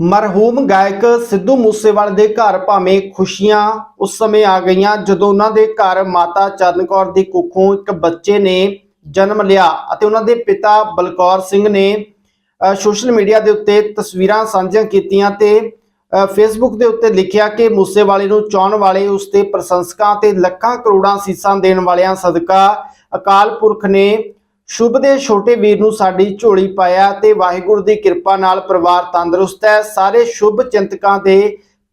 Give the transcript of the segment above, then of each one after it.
ਮਰਹੂਮ ਗਾਇਕ ਸਿੱਧੂ ਮੂਸੇਵਾਲੇ ਦੇ ਘਰ ਭਾਵੇਂ ਖੁਸ਼ੀਆਂ ਉਸ ਸਮੇਂ ਆ ਗਈਆਂ ਜਦੋਂ ਉਹਨਾਂ ਦੇ ਘਰ ਮਾਤਾ ਚਰਨ ਕੌਰ ਦੀ ਕੁੱਖੋਂ ਇੱਕ ਬੱਚੇ ਨੇ ਜਨਮ ਲਿਆ ਅਤੇ ਉਹਨਾਂ ਦੇ ਪਿਤਾ ਬਲਕੌਰ ਸਿੰਘ ਨੇ ਸੋਸ਼ਲ ਮੀਡੀਆ ਦੇ ਉੱਤੇ ਤਸਵੀਰਾਂ ਸਾਂਝੀਆਂ ਕੀਤੀਆਂ ਤੇ ਫੇਸਬੁੱਕ ਦੇ ਉੱਤੇ ਲਿਖਿਆ ਕਿ ਮੂਸੇਵਾਲੇ ਨੂੰ ਚਾਹਣ ਵਾਲੇ ਉਸ ਦੇ ਪ੍ਰਸ਼ੰਸਕਾਂ ਤੇ ਲੱਖਾਂ ਕਰੋੜਾਂ ਸੀਸਾਂ ਦੇਣ ਵਾਲਿਆਂ ਸਦਕਾ ਅਕਾਲ ਪੁਰਖ ਨੇ ਸ਼ੁਭ ਦੇ ਛੋਟੇ ਵੀਰ ਨੂੰ ਸਾਡੀ ਝੋਲੀ ਪਾਇਆ ਤੇ ਵਾਹਿਗੁਰੂ ਦੀ ਕਿਰਪਾ ਨਾਲ ਪਰਿਵਾਰ ਤੰਦਰੁਸਤ ਹੈ। ਸਾਰੇ ਸ਼ੁਭ ਚਿੰਤਕਾਂ ਦੇ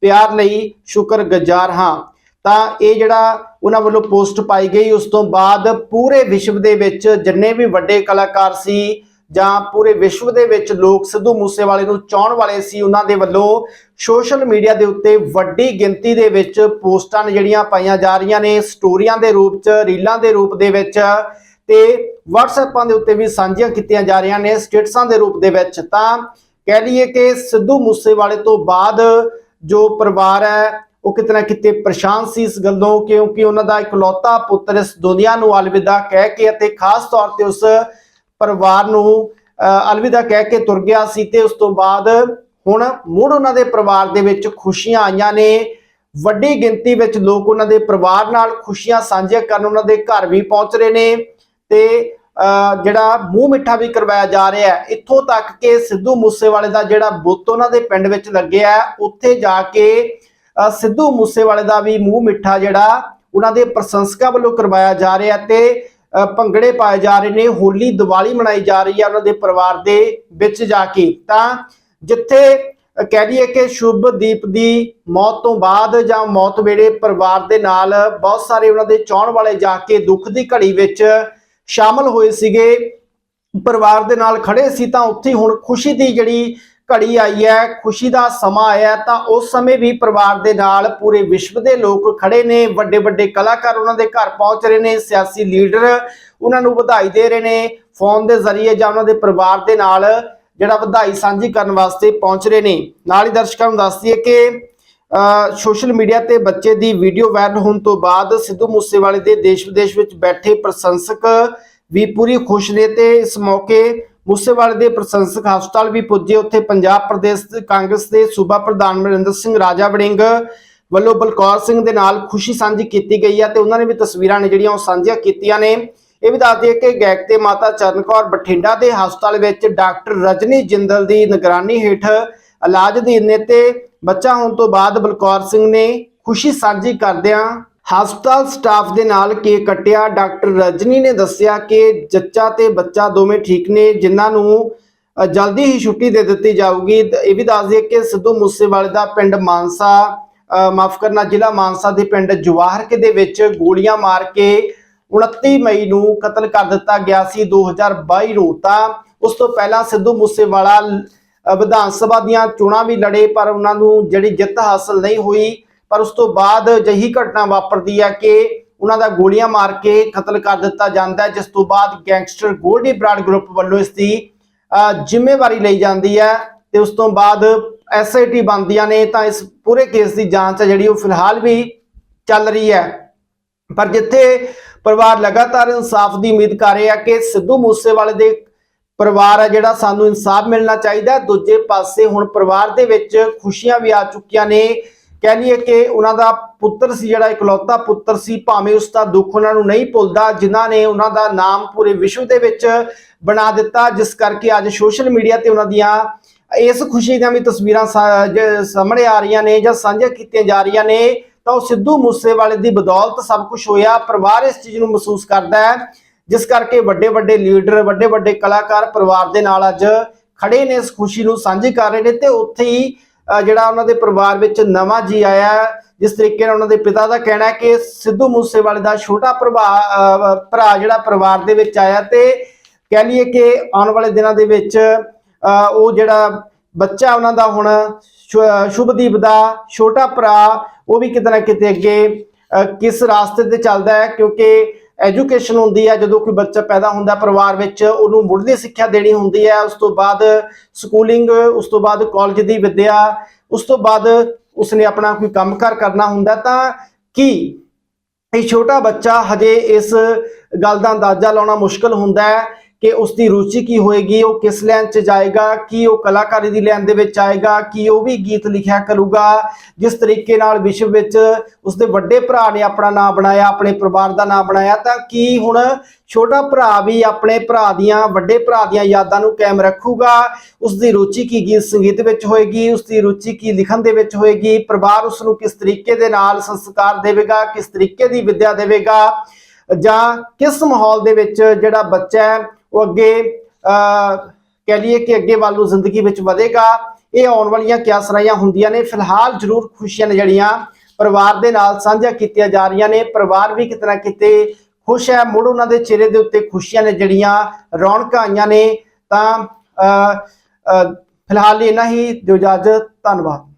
ਪਿਆਰ ਲਈ ਸ਼ੁਕਰਗੁਜ਼ਾਰ ਹਾਂ। ਤਾਂ ਇਹ ਜਿਹੜਾ ਉਹਨਾਂ ਵੱਲੋਂ ਪੋਸਟ ਪਾਈ ਗਈ, ਉਸ ਤੋਂ ਬਾਅਦ ਪੂਰੇ ਵਿਸ਼ਵ ਦੇ ਵਿੱਚ ਜਿੰਨੇ ਵੀ ਵੱਡੇ ਕਲਾਕਾਰ ਸੀ ਜਾਂ ਪੂਰੇ ਵਿਸ਼ਵ ਦੇ ਵਿੱਚ ਲੋਕ ਸਿੱਧੂ ਮੂਸੇਵਾਲੇ ਨੂੰ ਚਾਹਣ ਵਾਲੇ ਸੀ, ਉਹਨਾਂ ਦੇ ਵੱਲੋਂ ਸੋਸ਼ਲ ਮੀਡੀਆ ਦੇ ਉੱਤੇ ਵੱਡੀ ਗਿਣਤੀ ਦੇ ਵਿੱਚ ਪੋਸਟਾਂ ਨੇ ਜਿਹੜੀਆਂ ਪਾਈਆਂ ਜਾ ਰਹੀਆਂ ਨੇ, ਸਟੋਰੀਆਂ ਦੇ ਰੂਪ 'ਚ, ਰੀਲਾਂ ਦੇ ਰੂਪ ਦੇ ਵਿੱਚ। ਤੇ WhatsApਪਾਂ ਦੇ ਉੱਤੇ ਵੀ ਸਾਂਝੀਆਂ ਕੀਤੀਆਂ ਜਾ ਰਹੀਆਂ ਨੇ ਸਟੇਟਸਾਂ ਦੇ ਰੂਪ ਦੇ ਵਿੱਚ, ਤਾਂ ਕਹਿ ਲਈਏ ਕਿ ਸਿੱਧੂ ਮੂਸੇਵਾਲੇ ਤੋਂ ਬਾਅਦ ਜੋ ਪਰਿਵਾਰ ਹੈ, ਉਹ ਕਿਤੇ ਨਾ ਕਿਤੇ ਪਰੇਸ਼ਾਨ ਸੀ ਇਸ ਗੱਲੋਂ, ਕਿਉਂਕਿ ਉਹਨਾਂ ਦਾ ਇਕਲੌਤਾ ਪੁੱਤਰ ਇਸ ਦੁਨੀਆ ਨੂੰ ਅਲਵਿਦਾ ਕਹਿ ਕੇ ਅਤੇ ਖਾਸ ਤੌਰ ਤੇ ਉਸ ਪਰਿਵਾਰ ਨੂੰ ਅਲਵਿਦਾ ਕਹਿ ਕੇ ਤੁਰ ਗਿਆ ਸੀ ਤੇ ਉਸ ਤੋਂ ਬਾਅਦ ਹੁਣ ਮੁੜ ਉਹਨਾਂ ਦੇ ਪਰਿਵਾਰ ਦੇ ਵਿੱਚ ਖੁਸ਼ੀਆਂ ਆਈਆਂ ਨੇ। ਵੱਡੀ ਗਿਣਤੀ ਵਿੱਚ ਲੋਕ ਉਹਨਾਂ ਦੇ ਪਰਿਵਾਰ ਨਾਲ ਖੁਸ਼ੀਆਂ ਸਾਂਝੀਆਂ ਕਰਨ ਉਹਨਾਂ ਦੇ ਘਰ ਵੀ ਪਹੁੰਚ ਰਹੇ ਨੇ। ਤੇ ਅਹ, ਜਿਹੜਾ ਮੂੰਹ ਮਿੱਠਾ ਵੀ ਕਰਵਾਇਆ ਜਾ ਰਿਹਾ ਹੈ ਇੱਥੋਂ ਤੱਕ ਕਿ ਸਿੱਧੂ ਮੂਸੇਵਾਲੇ ਦਾ ਜਿਹੜਾ ਬੁੱਤ ਉਹਨਾਂ ਦੇ ਪਿੰਡ ਵਿੱਚ ਲੱਗਿਆ ਉੱਥੇ ਜਾ ਕੇ ਅਹ, ਸਿੱਧੂ ਮੂਸੇਵਾਲੇ ਦਾ ਵੀ ਮੂੰਹ ਮਿੱਠਾ ਜਿਹੜਾ ਉਹਨਾਂ ਦੇ ਪ੍ਰਸ਼ੰਸਕਾਂ ਵੱਲੋਂ ਕਰਵਾਇਆ ਜਾ ਰਿਹਾ ਹੈ ਤੇ ਭੰਗੜੇ ਪਾਏ ਜਾ ਰਹੇ ਨੇ ਹੋਲੀ ਦੀਵਾਲੀ ਮਨਾਈ ਜਾ ਰਹੀ ਹੈ ਉਹਨਾਂ ਦੇ ਪਰਿਵਾਰ ਦੇ ਵਿੱਚ ਜਾ ਕੇ। ਤਾਂ ਜਿੱਥੇ ਕਹਿ ਲਈਏ ਕਿ ਸ਼ੁਭਦੀਪ ਦੀ ਮੌਤ ਤੋਂ ਬਾਅਦ ਜਾਂ ਮੌਤ ਵੇਲੇ ਪਰਿਵਾਰ ਦੇ ਨਾਲ ਬਹੁਤ ਸਾਰੇ ਉਹਨਾਂ ਦੇ ਚਾਹਣ ਵਾਲੇ ਜਾ ਕੇ ਦੁੱਖ ਦੀ ਘੜੀ ਵਿੱਚ ਸ਼ਾਮਲ ਹੋਏ ਸੀਗੇ, ਪਰਿਵਾਰ ਦੇ ਨਾਲ ਖੜੇ ਸੀ ਤਾਂ ਉੱਥੇ ਹੁਣ ਖੁਸ਼ੀ ਦੀ ਜਿਹੜੀ ਘੜੀ ਆਈ ਹੈ, ਖੁਸ਼ੀ ਦਾ ਸਮਾਂ ਆਇਆ ਤਾਂ ਉਸ ਸਮੇਂ ਵੀ ਪਰਿਵਾਰ ਦੇ ਨਾਲ ਪੂਰੇ ਵਿਸ਼ਵ ਦੇ ਲੋਕ ਖੜੇ ਨੇ ਵੱਡੇ ਵੱਡੇ ਕਲਾਕਾਰ ਉਹਨਾਂ ਦੇ ਘਰ ਪਹੁੰਚ ਰਹੇ ਨੇ, ਸਿਆਸੀ ਲੀਡਰ ਉਹਨਾਂ ਨੂੰ ਵਧਾਈ ਦੇ ਰਹੇ ਨੇ, ਫੋਨ ਦੇ ਜ਼ਰੀਏ ਜਾਂ ਉਹਨਾਂ ਦੇ ਪਰਿਵਾਰ ਦੇ ਨਾਲ ਜਿਹੜਾ ਵਧਾਈ ਸਾਂਝੀ ਕਰਨ ਵਾਸਤੇ ਪਹੁੰਚ ਰਹੇ ਨੇ। ਨਾਲ ਹੀ ਦਰਸ਼ਕਾਂ ਨੂੰ ਦੱਸ ਦਈਏ ਕਿ ਸੋਸ਼ਲ ਮੀਡੀਆ ਤੇ ਬੱਚੇ ਦੀ ਵੀਡੀਓ ਵਾਇਰਲ ਹੋਣ ਤੋਂ ਬਾਅਦ ਸਿੱਧੂ ਮੂਸੇਵਾਲੇ ਦੇ ਦੇਸ਼ ਵਿਦੇਸ਼ ਵਿੱਚ ਬੈਠੇ ਪ੍ਰਸ਼ੰਸਕ ਵੀ ਪੂਰੀ ਖੁਸ਼ ਨੇ ਤੇ ਇਸ ਮੌਕੇ ਮੂਸੇਵਾਲੇ ਦੇ ਪ੍ਰਸ਼ੰਸਕ ਹਸਪਤਾਲ ਵੀ ਪੁੱਜੇ। ਉੱਥੇ ਪੰਜਾਬ ਪ੍ਰਦੇਸ਼ ਕਾਂਗਰਸ ਦੇ ਸੂਬਾ ਪ੍ਰਧਾਨ ਮਰਿੰਦਰ ਸਿੰਘ, ਰਾਜਾ ਵੜਿੰਗ ਵੱਲੋਂ ਬਲਕੌਰ ਸਿੰਘ ਦੇ ਨਾਲ ਖੁਸ਼ੀ ਸਾਂਝੀ ਕੀਤੀ ਗਈ ਹੈ ਤੇ ਉਹਨਾਂ ਨੇ ਵੀ ਤਸਵੀਰਾਂ ਨੇ ਜਿਹੜੀਆਂ ਉਹ ਸਾਂਝੀਆਂ ਕੀਤੀਆਂ ਨੇ। ਇਹ ਵੀ ਦੱਸ ਦਈਏ ਕਿ ਗਾਇਕ ਤੇ ਮਾਤਾ ਚਰਨ ਕੌਰ ਬਠਿੰਡਾ ਦੇ ਹਸਪਤਾਲ ਵਿੱਚ ਡਾਕਟਰ ਰਜਨੀ ਜਿੰਦਲ ਦੀ ਨਿਗਰਾਨੀ ਹੇਠ ਇਲਾਜ ਅਧੀਨ ਨੇ ਤੇ ਬੱਚਾ ਹੋਣ ਤੋਂ ਬਾਅਦ ਬਲਕੌਰ ਸਿੰਘ ਨੇ ਖੁਸ਼ੀ ਸਾਂਝੀ ਕਰਦਿਆਂ ਹਸਪਤਾਲ ਸਟਾਫ ਦੇ ਨਾਲ ਕੇਕ ਕੱਟਿਆ। ਡਾਕਟਰ ਰਜਨੀ ਨੇ ਦੱਸਿਆ ਕਿ ਜੱਚਾ ਤੇ ਬੱਚਾ ਦੋਵੇਂ ਠੀਕ ਨੇ ਜਿਨ੍ਹਾਂ ਨੂੰ ਜਲਦੀ ਹੀ ਛੁੱਟੀ ਦੇ ਦਿੱਤੀ ਜਾਊਗੀ। ਇਹ ਵੀ ਦੱਸ ਦਈਏ ਕਿ ਸਿੱਧੂ ਮੂਸੇਵਾਲੇ ਦਾ ਪਿੰਡ ਮਾਨਸਾ ਅ, ਮਾਫ ਕਰਨਾ ਜ਼ਿਲ੍ਹਾ ਮਾਨਸਾ ਦੇ ਪਿੰਡ ਜਵਾਹਰਕੇ ਦੇ ਵਿੱਚ ਗੋਲੀਆਂ ਮਾਰ ਕੇ 29 ਮਈ ਨੂੰ ਕਤਲ ਕਰ ਦਿੱਤਾ ਗਿਆ ਸੀ 2022 ਨੂੰ ਤਾਂ। ਉਸ ਤੋਂ ਪਹਿਲਾਂ ਸਿੱਧੂ ਮੂਸੇਵਾਲਾ ਵਿਧਾਨ ਸਭਾ ਦੀਆਂ ਚੋਣਾਂ ਵੀ ਲੜੇ, ਪਰ ਉਹਨਾਂ ਨੂੰ ਜਿਹੜੀ ਜਿੱਤ ਹਾਸਲ ਨਹੀਂ ਹੋਈ, ਪਰ ਉਸ ਤੋਂ ਬਾਅਦ ਜਹੀ ਘਟਨਾ ਵਾਪਰਦੀ ਹੈ ਕਿ ਉਹਨਾਂ ਦਾ ਗੋਲੀਆਂ ਮਾਰ ਕੇ ਕਤਲ ਕਰ ਦਿੱਤਾ ਜਾਂਦਾ ਜਿਸ ਤੋਂ ਬਾਅਦ ਗੈਂਗਸਟਰ ਗੋਲਡੀ ਬਰਾਡ ਗਰੁੱਪ ਵੱਲੋਂ ਇਸ ਦੀ ਜ਼ਿੰਮੇਵਾਰੀ ਲਈ ਜਾਂਦੀ ਹੈ ਤੇ ਉਸ ਤੋਂ ਬਾਅਦ ਐਸਆਈਟੀ ਬਣਦੀਆਂ ਨੇ, ਤਾਂ ਇਸ ਪੂਰੇ ਕੇਸ ਦੀ ਜਾਂਚ ਹੈ, ਜਿਹੜੀ ਉਹ ਫਿਲਹਾਲ ਵੀ ਚੱਲ ਰਹੀ ਹੈ। ਪਰ ਜਿੱਥੇ ਪਰਿਵਾਰ ਲਗਾਤਾਰ ਇਨਸਾਫ ਦੀ ਉਮੀਦ ਕਰ ਰਿਹਾ ਕਿ ਸਿੱਧੂ ਮੂਸੇਵਾਲੇ ਦੇ ਪਰਿਵਾਰ ਹੈ ਜਿਹੜਾ ਸਾਨੂੰ ਇਨਸਾਫ ਮਿਲਣਾ ਚਾਹੀਦਾ ਦੂਜੇ ਪਾਸੇ ਹੁਣ ਪਰਿਵਾਰ ਦੇ ਵਿੱਚ ਖੁਸ਼ੀਆਂ ਵੀ ਆ ਚੁੱਕੀਆਂ ਨੇ। ਕਹਿ ਲਈਏ ਕਿ ਉਹਨਾਂ ਦਾ ਪੁੱਤਰ ਸੀ ਜਿਹੜਾ, ਇਕਲੌਤਾ ਪੁੱਤਰ ਸੀ, ਭਾਵੇਂ ਉਸ ਦਾ ਦੁੱਖ ਉਹਨਾਂ ਨੂੰ ਨਹੀਂ ਭੁੱਲਦਾ, ਜਿਨ੍ਹਾਂ ਨੇ ਉਹਨਾਂ ਦਾ ਨਾਮ ਪੂਰੇ ਵਿਸ਼ਵ ਦੇ ਵਿੱਚ ਬਣਾ ਦਿੱਤਾ, ਜਿਸ ਕਰਕੇ ਅੱਜ ਸੋਸ਼ਲ ਮੀਡੀਆ ਤੇ ਉਹਨਾਂ ਦੀਆਂ ਇਸ ਖੁਸ਼ੀ ਦੀਆਂ ਵੀ ਤਸਵੀਰਾਂ ਸਾ- ਸਾਹਮਣੇ ਆ ਰਹੀਆਂ ਨੇ ਜਾਂ ਸਾਂਝੀਆਂ ਕੀਤੀਆਂ ਜਾ ਰਹੀਆਂ ਨੇ। ਤਾਂ ਉਹ ਸਿੱਧੂ ਮੂਸੇਵਾਲੇ ਦੀ ਬਦੌਲਤ ਸਭ ਕੁਝ ਹੋਇਆ। ਪਰਿਵਾਰ ਇਸ ਚੀਜ਼ ਨੂੰ ਮਹਿਸੂਸ ਕਰਦਾ ਹੈ ਜਿਸ ਕਰਕੇ ਵੱਡੇ ਵੱਡੇ ਲੀਡਰ, ਵੱਡੇ ਵੱਡੇ ਕਲਾਕਾਰ ਪਰਿਵਾਰ ਦੇ ਨਾਲ ਅੱਜ ਖੜੇ ਨੇ, ਇਸ ਖੁਸ਼ੀ ਨੂੰ ਸਾਂਝੀ ਕਰ ਰਹੇ ਨੇ ਤੇ ਉੱਥੇ ਹੀ ਜਿਹੜਾ ਉਹਨਾਂ ਦੇ ਪਰਿਵਾਰ ਵਿੱਚ ਨਵਾਂ ਜੀ ਆਇਆ ਜਿਸ ਤਰੀਕੇ ਨਾਲ ਉਹਨਾਂ ਦੇ ਪਿਤਾ ਦਾ ਕਹਿਣਾ ਹੈ ਕਿ ਸਿੱਧੂ ਮੂਸੇਵਾਲੇ ਦਾ ਛੋਟਾ ਭਰਾ ਭਰਾ ਜਿਹੜਾ ਪਰਿਵਾਰ ਦੇ ਵਿੱਚ ਆਇਆ ਤੇ ਕਹਿ ਲਈਏ ਕਿ ਆਉਣ ਵਾਲੇ ਦਿਨਾਂ ਦੇ ਵਿੱਚ ਉਹ ਜਿਹੜਾ ਬੱਚਾ ਉਹਨਾਂ ਦਾ ਹੁਣ ਸ਼ੁ- ਸ਼ੁਭਦੀਪ ਦਾ ਛੋਟਾ ਭਰਾ, ਉਹ ਵੀ ਕਿਤੇ ਨਾ ਕਿਤੇ ਅੱਗੇ ਕਿਸ ਰਾਸਤੇ ਤੇ ਚੱਲਦਾ ਹੈ ਕਿਉਂਕਿ ਐਜੂਕੇਸ਼ਨ ਹੁੰਦੀ ਹੈ ਜਦੋਂ ਕੋਈ ਬੱਚਾ ਪੈਦਾ ਹੁੰਦਾ, ਪਰਿਵਾਰ ਵਿੱਚ ਉਹਨੂੰ ਮੁੱਢਲੀ ਸਿੱਖਿਆ ਦੇਣੀ ਹੁੰਦੀ ਹੈ ਉਸ ਤੋਂ ਬਾਅਦ ਸਕੂਲਿੰਗ ਉਸ ਤੋਂ ਬਾਅਦ ਕਾਲਜ ਦੀ ਵਿੱਦਿਆ, ਉਸ ਤੋਂ ਬਾਅਦ ਉਸਨੇ ਆਪਣਾ ਕੋਈ ਕੰਮਕਾਰ ਕਰਨਾ ਹੁੰਦਾ, ਤਾਂ ਕੀ ਇਹ ਛੋਟਾ ਬੱਚਾ ਹਜੇ ਇਸ ਗੱਲ ਦਾ ਅੰਦਾਜ਼ਾ ਲਾਉਣਾ ਮੁਸ਼ਕਲ ਹੁੰਦਾ ਹੈ? ਕਿ ਉਸ ਦੀ ਰੁਚੀ ਕੀ ਹੋਏਗੀ, ਉਹ ਕਿਸ ਲਾਈਨ 'ਚ ਜਾਏਗਾ, ਕੀ ਉਹ ਕਲਾਕਾਰੀ ਦੀ ਲਾਈਨ ਦੇ ਵਿੱਚ ਆਏਗਾ, ਕੀ ਉਹ ਵੀ ਗੀਤ ਲਿਖਿਆ ਕਰੂਗਾ। ਜਿਸ ਤਰੀਕੇ ਨਾਲ ਵਿਸ਼ਵ ਵਿੱਚ ਉਸਦੇ ਵੱਡੇ ਭਰਾ ਨੇ ਆਪਣਾ ਨਾਮ ਬਣਾਇਆ, ਆਪਣੇ ਪਰਿਵਾਰ ਦਾ ਨਾਮ ਬਣਾਇਆ, ਤਾਂ ਕੀ ਹੁਣ ਛੋਟਾ ਭਰਾ ਵੀ ਆਪਣੇ ਭਰਾ ਦੀਆਂ, ਵੱਡੇ ਭਰਾ ਦੀਆਂ ਯਾਦਾਂ ਨੂੰ ਕਾਇਮ ਰੱਖੂਗਾ? ਉਸ ਦੀ ਰੁਚੀ ਕੀ ਗੀਤ ਸੰਗੀਤ ਵਿੱਚ ਹੋਏਗੀ? ਉਸ ਦੀ ਰੁਚੀ ਕੀ ਲਿਖਣ ਦੇ ਵਿੱਚ ਹੋਏਗੀ? ਪਰਿਵਾਰ ਉਸ ਨੂੰ ਕਿਸ ਤਰੀਕੇ ਦੇ ਨਾਲ ਸੰਸਕਾਰ ਦੇਵੇਗਾ? ਕਿਸ ਤਰੀਕੇ ਦੀ ਵਿੱਦਿਆ ਦੇਵੇਗਾ? ਜਾਂ ਕਿਸ ਮਾਹੌਲ ਦੇ ਵਿੱਚ ਜਿਹੜਾ ਬੱਚਾ ਹੈ ਉਹ ਅੱਗੇ ਕਹਿ ਲਈਏ ਕਿ ਅੱਗੇ ਵੱਲ ਨੂੰ ਜ਼ਿੰਦਗੀ ਵਿੱਚ ਵਧੇਗਾ। ਇਹ ਆਉਣ ਵਾਲੀਆਂ ਕਿਆਸਰਾਈਆਂ ਹੁੰਦੀਆਂ ਨੇ? ਫਿਲਹਾਲ ਜ਼ਰੂਰ ਖੁਸ਼ੀਆਂ ਨੇ ਜਿਹੜੀਆਂ ਪਰਿਵਾਰ ਦੇ ਨਾਲ ਸਾਂਝਾ ਕੀਤੀਆਂ ਜਾ ਰਹੀਆਂ ਨੇ। ਪਰਿਵਾਰ ਵੀ ਕਿਤੇ ਨਾ ਕਿਤੇ ਖੁਸ਼ ਹੈ। ਮੁੜ ਉਹਨਾਂ ਦੇ ਚਿਹਰੇ ਦੇ ਉੱਤੇ ਖੁਸ਼ੀਆਂ ਨੇ ਜਿਹੜੀਆਂ ਰੌਣਕਾਂ ਆਈਆਂ ਨੇ। ਤਾਂ ਫਿਲਹਾਲ ਲਈ ਇੰਨਾ ਹੀ। ਦਿਓ ਇਜਾਜ਼ਤ। ਧੰਨਵਾਦ।